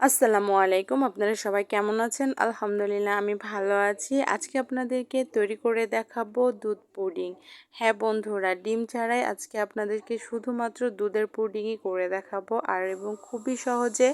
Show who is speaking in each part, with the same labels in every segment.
Speaker 1: আসসালামু আলাইকুম, আপনারা সবাই কেমন আছেন? আলহামদুলিল্লাহ, আমি ভালো আছি। আজকে আপনাদেরকে তৈরি করে দেখাবো দুধ পুডিং। হ্যাঁ বন্ধুরা, ডিম ছাড়াই আজকে আপনাদেরকে শুধুমাত্র দুধের পুডিংই করে দেখাবো। আর এবং খুবই সহজে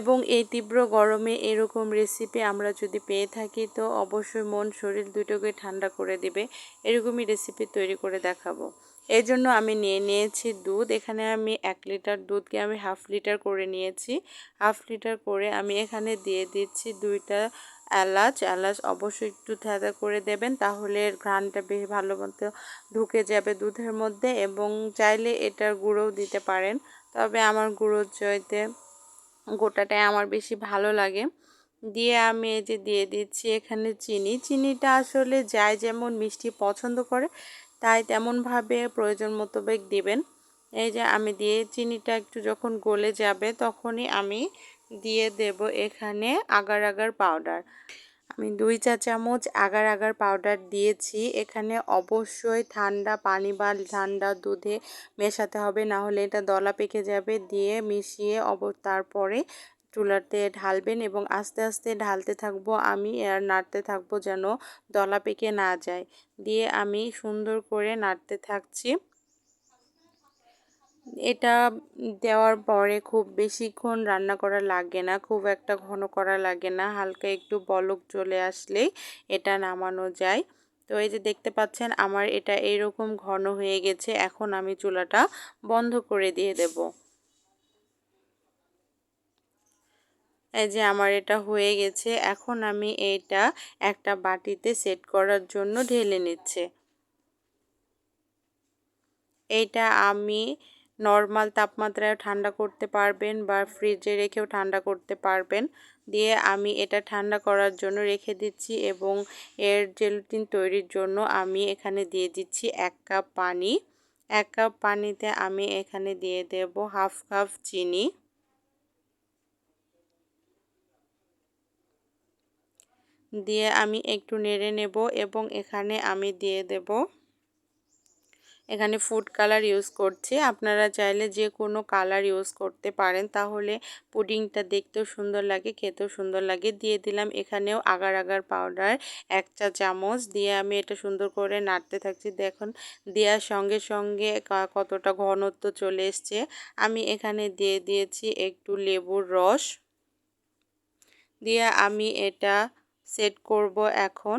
Speaker 1: এবং এই তীব্র গরমে এরকম রেসিপি আমরা যদি পেয়ে থাকি, তো অবশ্যই মন, শরীর দুটোকে ঠান্ডা করে দিবে। এরকমই রেসিপি তৈরি করে দেখাবো। এই জন্য আমি নিয়ে নিয়েছি দুধ। এখানে আমি এক লিটার দুধকে আমি হাফ লিটার করে নিয়েছি। হাফ লিটার করে আমি এখানে দিয়ে দিচ্ছি দুইটা এলাচ। এলাচ অবশ্যই একটু থেদা করে দেবেন তাহলে ঘ্রাণটা বেশ ভালো মতো ঢুকে যাবে দুধের মধ্যে এবং চাইলে এটার গুঁড়োও দিতে পারেন। তবে আমার গুঁড়োর চাইতে গোটাটাই আমার বেশি ভালো লাগে। দিয়ে আমি এই যে দিয়ে দিচ্ছি এখানে চিনি। চিনিটা আসলে যাই যেমন মিষ্টি পছন্দ করে তাই তেমনভাবে প্রয়োজন মোতাবেক দিবেন। এই যে আমি দিয়ে চিনিটা একটু যখন গলে যাবে তখনই আমি দিয়ে দেব এখানে আগার আগার পাউডার আমি দুই চা চামচ আগার আগার পাউডার দিয়েছি। এখানে অবশ্যই ঠান্ডা পানি বা ঠান্ডা দুধে মেশাতে হবে না হলে এটা দলা পেকে যাবে, দিয়ে মিশিয়ে অব, তারপরে চুলাতে ঢালবেন এবং আস্তে আস্তে ঢালতে থাকব আমি আর নাড়তে থাকব যেন দলা পেকে না যায়। দিয়ে আমি সুন্দর করে নাড়তে থাকছি। এটা দেওয়ার পরে খুব বেশিক্ষণ রান্না করা লাগে না, খুব একটা ঘন করা লাগে না, হালকা একটু বলক চলে আসলেই এটা নামানো যায়। তো এই যে দেখতে পাচ্ছেন আমার এটা এরকম ঘন হয়ে গেছে, এখন আমি চুলাটা বন্ধ করে দিয়ে দেব। এই যে আমার এটা হয়ে গেছে, এখন আমি এটা একটা বাটিতে সেট করার জন্য ঢেলে নিচ্ছে। এইটা আমি নর্মাল তাপমাত্রায় ঠান্ডা করতে পারবেন বা ফ্রিজে রেখেও ঠান্ডা করতে পারবেন। দিয়ে আমি এটা ঠান্ডা করার জন্য রেখে দিচ্ছি এবং এর জেলটিন তৈরির জন্য আমি এখানে দিয়ে দিচ্ছি এক কাপ পানি। এক কাপ পানিতে আমি এখানে দিয়ে দেব হাফ কাপ চিনি। দিয়ে আমি একটু নেড়ে নেব এবং এখানে আমি দিয়ে দেব। এখানে ফুড কালার ইউজ করছি। আপনারা চাইলে যে কোনো কালার ইউজ করতে পারেন। তাহলে পুডিংটা দেখতেও সুন্দর লাগে, খেতেও সুন্দর লাগে। দিয়ে দিলাম এখানেও আগার আগার পাউডার এক চা চামচ। দিয়ে আমি এটা সুন্দর করে নাড়তে থাকছি। দেখুন, দেওয়ার সঙ্গে সঙ্গে কতটা ঘনত্ব চলে এসছে। আমি এখানে দিয়ে দিয়েছি একটু লেবুর রস। দিয়ে আমি এটা সেট করব এখন।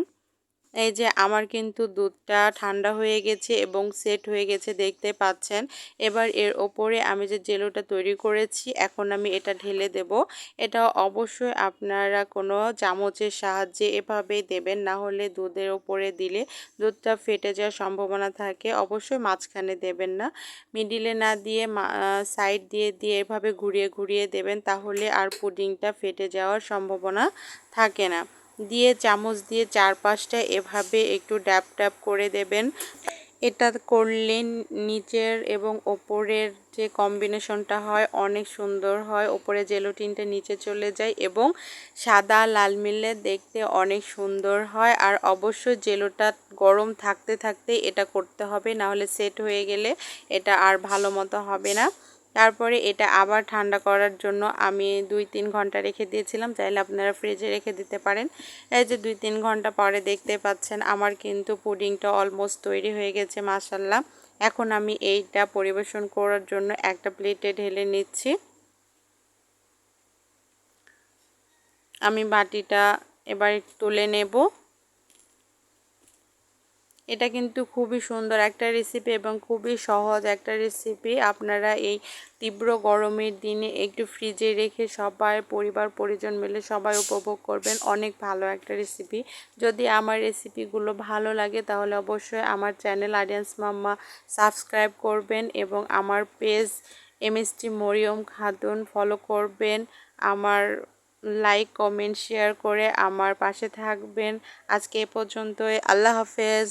Speaker 1: এই যে আমার কিন্তু দুধটা ঠান্ডা হয়ে গেছে এবং সেট হয়ে গেছে, দেখতে পাচ্ছেন। এবার এর ওপরে আমি যে জেলোটা তৈরি করেছি, এখন আমি এটা ঢেলে দেব। এটা অবশ্যই আপনারা কোনো চামচের সাহায্যে এভাবেই দেবেন, না হলে দুধের ওপরে দিলে দুধটা ফেটে যাওয়ার সম্ভাবনা থাকে। অবশ্যই মাঝখানে দেবেন না। মিডিলে না দিয়ে সাইড দিয়ে দিয়ে এভাবে ঘুরিয়ে ঘুরিয়ে দেবেন, তাহলে আর পুডিংটা ফেটে যাওয়ার সম্ভাবনা থাকে না। দিয়ে চামচ দিয়ে চারপাশটা এভাবে একটু ড্যাপ ড্যাপ করে দেবেন। এটা করলে নিচের এবং ওপরের যে কম্বিনেশনটা হয় অনেক সুন্দর হয়। ওপরে জেলোটিনটা নিচে চলে যায় এবং সাদা, লাল মিলে দেখতে অনেক সুন্দর হয়। আর অবশ্যই জেলোটা গরম থাকতে থাকতে এটা করতে হবে না হলে সেট হয়ে গেলে এটা আর ভালো মতো হবে না। তারপরে এটা আবার ঠান্ডা করার জন্য আমি দুই তিন ঘণ্টা রেখে দিয়েছিলাম, চাইলে আপনারা ফ্রিজে রেখে দিতে পারেন। এই যে দুই তিন ঘণ্টা পরে দেখতে পাচ্ছেন আমার কিন্তু পুডিংটা অলমোস্ট তৈরি হয়ে গেছে মাসাল্লাহ এখন আমি এইটা পরিবেশন করার জন্য একটা প্লেটে ঢেলে নিচ্ছি। আমি বাটিটা এবার তুলে নেব। এটা কিন্তু খুবই সুন্দর একটা রেসিপি এবং খুবই সহজ একটা রেসিপি আপনারা এই তীব্র গরমের দিনে একটু ফ্রিজে রেখে সবাই, পরিবার, পরিজন মিলে সবাই উপভোগ করবেন। অনেক ভালো একটা রেসিপি যদি আমার রেসিপিগুলো ভালো লাগে, তাহলে অবশ্যই আমার চ্যানেল আডিয়ান্স মাম্মা সাবস্ক্রাইব করবেন এবং আমার page MST Maryam Khatun follow করবেন। আমার লাইক কমেন্ট শেয়ার করে আমার পাশে থাকবেন। আজকে এ পর্যন্তই। আল্লাহ হাফেজ।